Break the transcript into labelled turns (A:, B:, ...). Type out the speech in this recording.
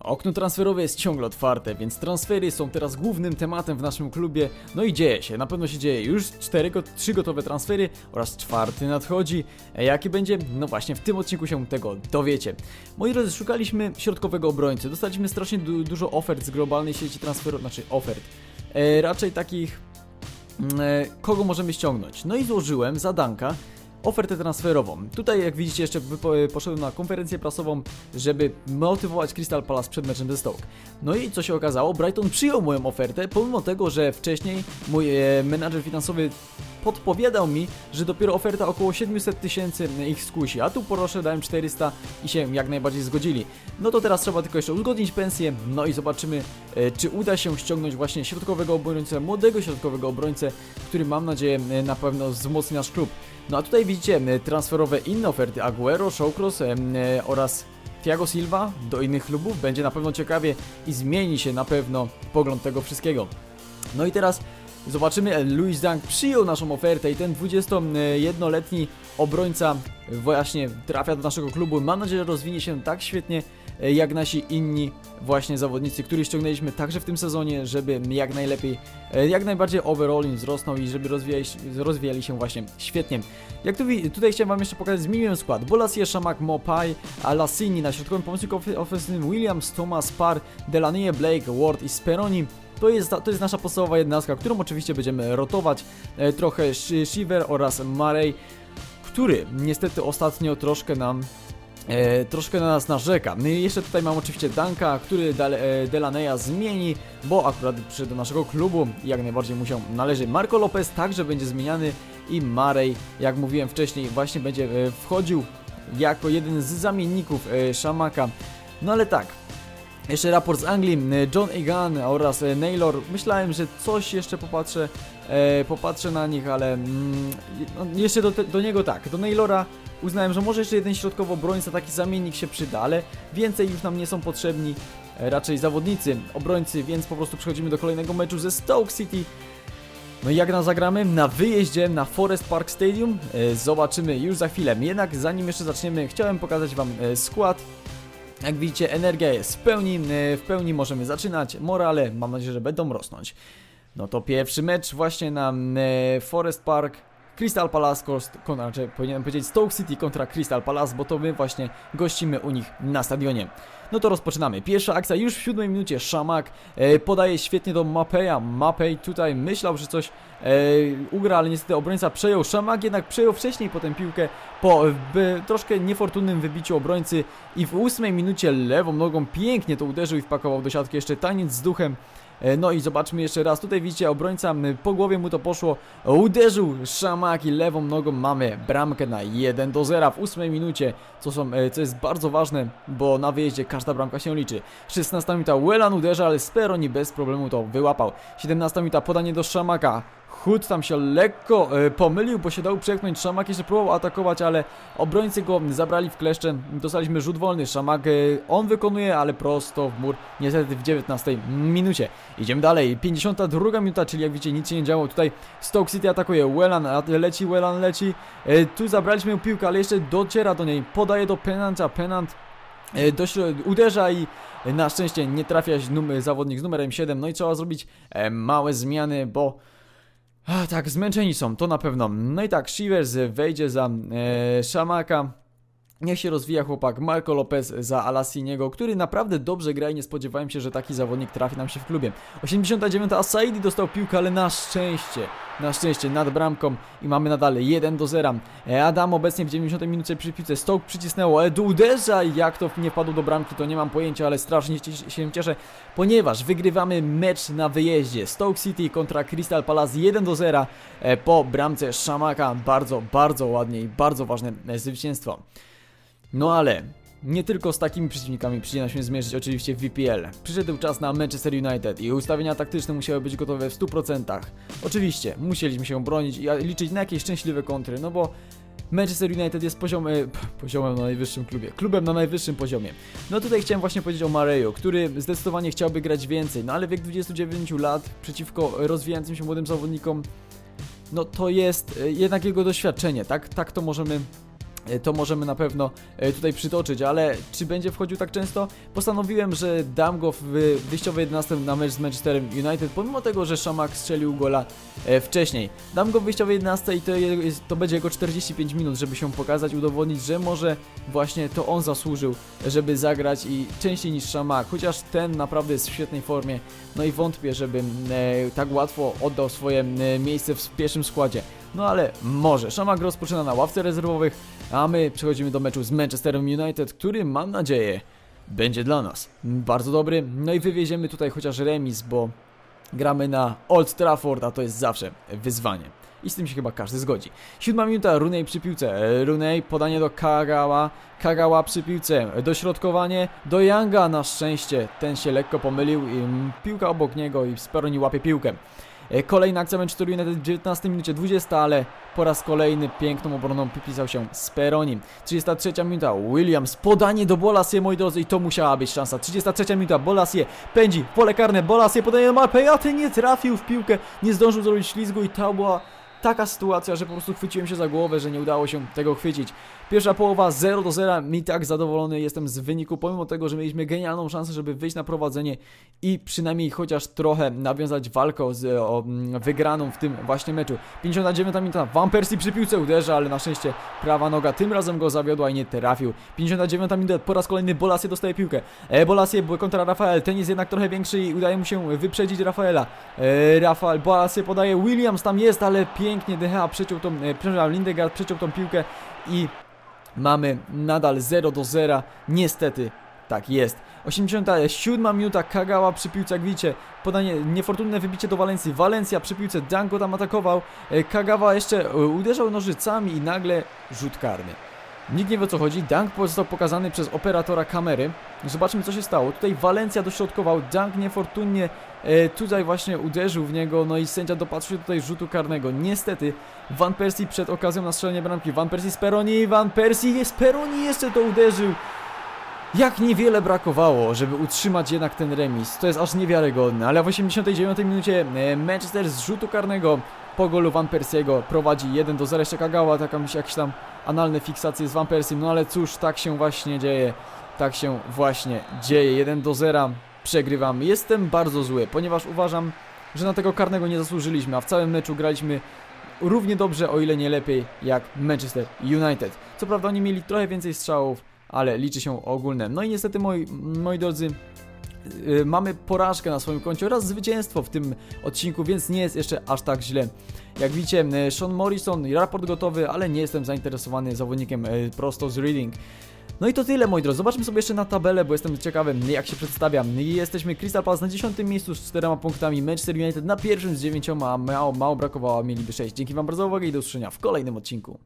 A: Okno transferowe jest ciągle otwarte, więc transfery są teraz głównym tematem w naszym klubie. No i dzieje się, na pewno się dzieje. Już 4, 3 gotowe transfery oraz czwarty nadchodzi. A jaki będzie? No właśnie w tym odcinku się tego dowiecie. Moi drodzy, szukaliśmy środkowego obrońcy. Dostaliśmy strasznie du dużo ofert z globalnej sieci transferowej, znaczy ofert. E, raczej takich, mm, e, kogo możemy ściągnąć. No i złożyłem zadanka ofertę transferową. Tutaj jak widzicie jeszcze poszedłem na konferencję prasową, żeby motywować Crystal Palace przed meczem ze Stoke. No i co się okazało? Brighton przyjął moją ofertę, pomimo tego, że wcześniej mój e, menadżer finansowy podpowiadał mi, że dopiero oferta około 700 tysięcy ich skusi, a tu proszę dałem 400 i się jak najbardziej zgodzili. No to teraz trzeba tylko jeszcze uzgodnić pensję, no i zobaczymy, e, czy uda się ściągnąć właśnie środkowego obrońcę, młodego środkowego obrońcę, który mam nadzieję e, na pewno wzmocni nasz klub. No a tutaj widzicie transferowe inne oferty Aguero, Showcross e, oraz Thiago Silva do innych klubów. Będzie na pewno ciekawie i zmieni się na pewno pogląd tego wszystkiego. No i teraz zobaczymy, Luis Dunk przyjął naszą ofertę i ten 21-letni obrońca właśnie trafia do naszego klubu. Mam nadzieję, że rozwinie się tak świetnie E, jak nasi inni właśnie zawodnicy, których ściągnęliśmy także w tym sezonie, żeby jak najlepiej, e, jak najbardziej overall wzrosnął i żeby rozwijali, rozwijali się właśnie świetnie. Jak tu, tutaj chciałem wam jeszcze pokazać, zmieniłem skład. Bolasie, Shamak, Mopai, Alassini na środkowym pomocniku ofensywnym, Williams, Thomas, Par, Delaney, Blake, Ward i Speroni. To jest, to jest nasza podstawowa jednostka, którą oczywiście będziemy rotować. E, trochę Shiver oraz Marey, który niestety ostatnio troszkę nam e, troszkę na nas narzeka. No jeszcze tutaj mam oczywiście Danka, który e, Delaneya zmieni, bo akurat przyszedł do naszego klubu i jak najbardziej mu się należy. Marco Lopez także będzie zmieniany i Marej, jak mówiłem wcześniej, właśnie będzie e, wchodził jako jeden z zamienników e, Szamaka. No ale tak, jeszcze raport z Anglii, e, John Egan oraz e, Naylor. Myślałem, że coś jeszcze popatrzę, e, popatrzę na nich, ale mm, no, jeszcze do, do niego tak. Do Naylora uznałem, że może jeszcze jeden środkowo obrońca, taki zamiennik się przyda, ale więcej już nam nie są potrzebni. E, raczej zawodnicy, obrońcy, więc po prostu przechodzimy do kolejnego meczu ze Stoke City. No i jak na zagramy? Na wyjeździe na Forest Park Stadium. E, zobaczymy już za chwilę. Jednak zanim jeszcze zaczniemy, chciałem pokazać Wam e, skład. Jak widzicie, energia jest w pełni, e, w pełni możemy zaczynać, morale mam nadzieję, że będą rosnąć. No to pierwszy mecz właśnie na e, Forest Park. Crystal Palace kontra, znaczy powinienem powiedzieć Stoke City kontra Crystal Palace, bo to my właśnie gościmy u nich na stadionie. No to rozpoczynamy. Pierwsza akcja już w siódmej minucie. Szamak e, podaje świetnie do Mapeja. Mapej tutaj myślał, że coś e, ugra, ale niestety obrońca przejął. Szamak jednak przejął wcześniej potem piłkę po by, troszkę niefortunnym wybiciu obrońcy i w ósmej minucie lewą nogą pięknie to uderzył i wpakował do siatki jeszcze taniec z duchem. E, no i zobaczmy jeszcze raz, tutaj widzicie obrońca, po głowie mu to poszło, uderzył Szamaki lewą nogą, mamy bramkę na 1 do 0 w 8 minucie, co, są, e, co jest bardzo ważne, bo na wyjeździe każda bramka się liczy. 16 minuta Wellan uderza, ale Speroni bez problemu to wyłapał. 17 minuta podanie do Szamaka, Hood tam się lekko e, pomylił, bo się dał przeknąć. Szamak jeszcze próbował atakować, ale obrońcy go zabrali w kleszcze. Dostaliśmy rzut wolny. Szamak e, on wykonuje, ale prosto w mur. Niestety w 19 minucie. Idziemy dalej. 52 minuta, czyli jak widzicie nic się nie działo. Tutaj Stoke City atakuje. Wellan leci, Wellan leci. E, tu zabraliśmy piłkę, ale jeszcze dociera do niej. Podaje do Penanta. Penant dość uderza i na szczęście nie trafia zawodnik z numerem 7. No i trzeba zrobić małe zmiany, bo a, tak, zmęczeni są, to na pewno. No i tak, Shivers wejdzie za e, Szamaka. Niech się rozwija chłopak Marco Lopez za Alassiniego, który naprawdę dobrze gra i nie spodziewałem się, że taki zawodnik trafi nam się w klubie. 89. Asaidi dostał piłkę, ale na szczęście, na szczęście nad bramką i mamy nadal 1 do 0. E, Adam obecnie w 90 minucie przy piłce Stoke przycisnęło Edu uderza i jak to nie wpadł do bramki to nie mam pojęcia, ale strasznie się cieszę, ponieważ wygrywamy mecz na wyjeździe. Stoke City kontra Crystal Palace 1 do 0 e, po bramce Szamaka. Bardzo, bardzo ładnie i bardzo ważne e, zwycięstwo. No ale nie tylko z takimi przeciwnikami przyjdzie nam się zmierzyć oczywiście w VPL. Przyszedł czas na Manchester United i ustawienia taktyczne musiały być gotowe w 100%. Oczywiście, musieliśmy się bronić i liczyć na jakieś szczęśliwe kontry, no bo Manchester United jest poziomem, poziomem na najwyższym klubie, klubem na najwyższym poziomie. No tutaj chciałem właśnie powiedzieć o Marejo, który zdecydowanie chciałby grać więcej, no ale wiek 29 lat przeciwko rozwijającym się młodym zawodnikom, no to jest e, jednak jego doświadczenie, tak? Tak to możemy e, to możemy na pewno e, tutaj przytoczyć, ale czy będzie wchodził tak często? Postanowiłem, że dam go w wyjściowej 11 na mecz z Manchesterem United, pomimo tego, że Szamak strzelił gola e, wcześniej. Dam go w wyjściowej 11 i to, jest, to będzie jego 45 minut, żeby się pokazać, udowodnić, że może właśnie to on zasłużył, żeby zagrać i częściej niż Szamak, chociaż ten naprawdę jest w świetnej formie, no i wątpię, żeby e, tak łatwo oddał swoje e, miejsce w pierwszym składzie. No ale może. Szamak rozpoczyna na ławce rezerwowych, a my przechodzimy do meczu z Manchesterem United, który mam nadzieję będzie dla nas bardzo dobry. No i wywieziemy tutaj chociaż remis, bo gramy na Old Trafford, a to jest zawsze wyzwanie. I z tym się chyba każdy zgodzi. Siódma minuta, Runej przy piłce. Runej, podanie do Kagała. Kagała przy piłce. Dośrodkowanie do Younga. Na szczęście ten się lekko pomylił. Piłka obok niego i Speroni łapie piłkę. E, kolejna akcja Manchester United w 19 minucie 20, ale po raz kolejny piękną obroną wypisał się Speroni. 33 minuta, Williams, podanie do Bolasie, moi drodzy, i to musiała być szansa. 33 minuta, Bolasie pędzi, pole karne, Bolasie podaje do Malpejaty, nie trafił w piłkę, nie zdążył zrobić ślizgu i to była taka sytuacja, że po prostu chwyciłem się za głowę, że nie udało się tego chwycić. Pierwsza połowa 0 do 0, mi tak zadowolony jestem z wyniku, pomimo tego, że mieliśmy genialną szansę, żeby wyjść na prowadzenie i przynajmniej chociaż trochę nawiązać walkę z o, wygraną w tym właśnie meczu. 59 minuta, Van Persie przy piłce uderza, ale na szczęście prawa noga tym razem go zawiodła i nie trafił. 59 minuta, po raz kolejny Bolasie dostaje piłkę. E, Bolasie kontra Rafael, ten jest jednak trochę większy i udaje mu się wyprzedzić Rafaela. E, Rafael, Bolasie podaje, Williams tam jest, ale pięknie DHA przeciął tą, e, przepraszam, Lindegard przeciął tą piłkę i Mamy nadal 0 do 0. Niestety tak jest. 87 minuta Kagawa przy piłce, jak widzicie, podanie, niefortunne wybicie do Walencji. Walencja przy piłce, Danko tam atakował. E, Kagawa jeszcze e, uderzał nożycami i nagle rzut karny. Nikt nie wie o co chodzi. Dunk został pokazany przez operatora kamery. Zobaczmy co się stało. Tutaj Walencja dośrodkował. Dunk niefortunnie e, tutaj właśnie uderzył w niego. No i sędzia dopatrzył tutaj rzutu karnego. Niestety Van Persie przed okazją na strzelenie bramki. Van Persie z Peroni. Van Persie jest Peroni jeszcze to uderzył. Jak niewiele brakowało, żeby utrzymać jednak ten remis. To jest aż niewiarygodne. Ale w 89 minucie e, Manchester z rzutu karnego po golu Van Persiego prowadzi 1 do 0. Jeszcze Kagawa, taka jakieś tam analne fiksacje z Van Persiem, no ale cóż, tak się właśnie dzieje. Tak się właśnie dzieje. 1 do 0 przegrywamy. Jestem bardzo zły, ponieważ uważam, że na tego karnego nie zasłużyliśmy, a w całym meczu graliśmy równie dobrze, o ile nie lepiej, jak Manchester United. Co prawda oni mieli trochę więcej strzałów, ale liczy się ogólne. No i niestety, moi, moi drodzy, mamy porażkę na swoim koncie oraz zwycięstwo w tym odcinku, więc nie jest jeszcze aż tak źle. Jak widzicie, yy, Sean Morrison, raport gotowy, ale nie jestem zainteresowany zawodnikiem yy, prosto z Reading. No i to tyle moi drodzy, zobaczmy sobie jeszcze na tabelę, bo jestem ciekawy jak się przedstawiam. Jesteśmy Crystal Palace na 10 miejscu z 4 punktami, Manchester United na pierwszym z 9, a mało, mało brakowało, mieliby 6. Dzięki wam bardzo za uwagę i do usłyszenia w kolejnym odcinku.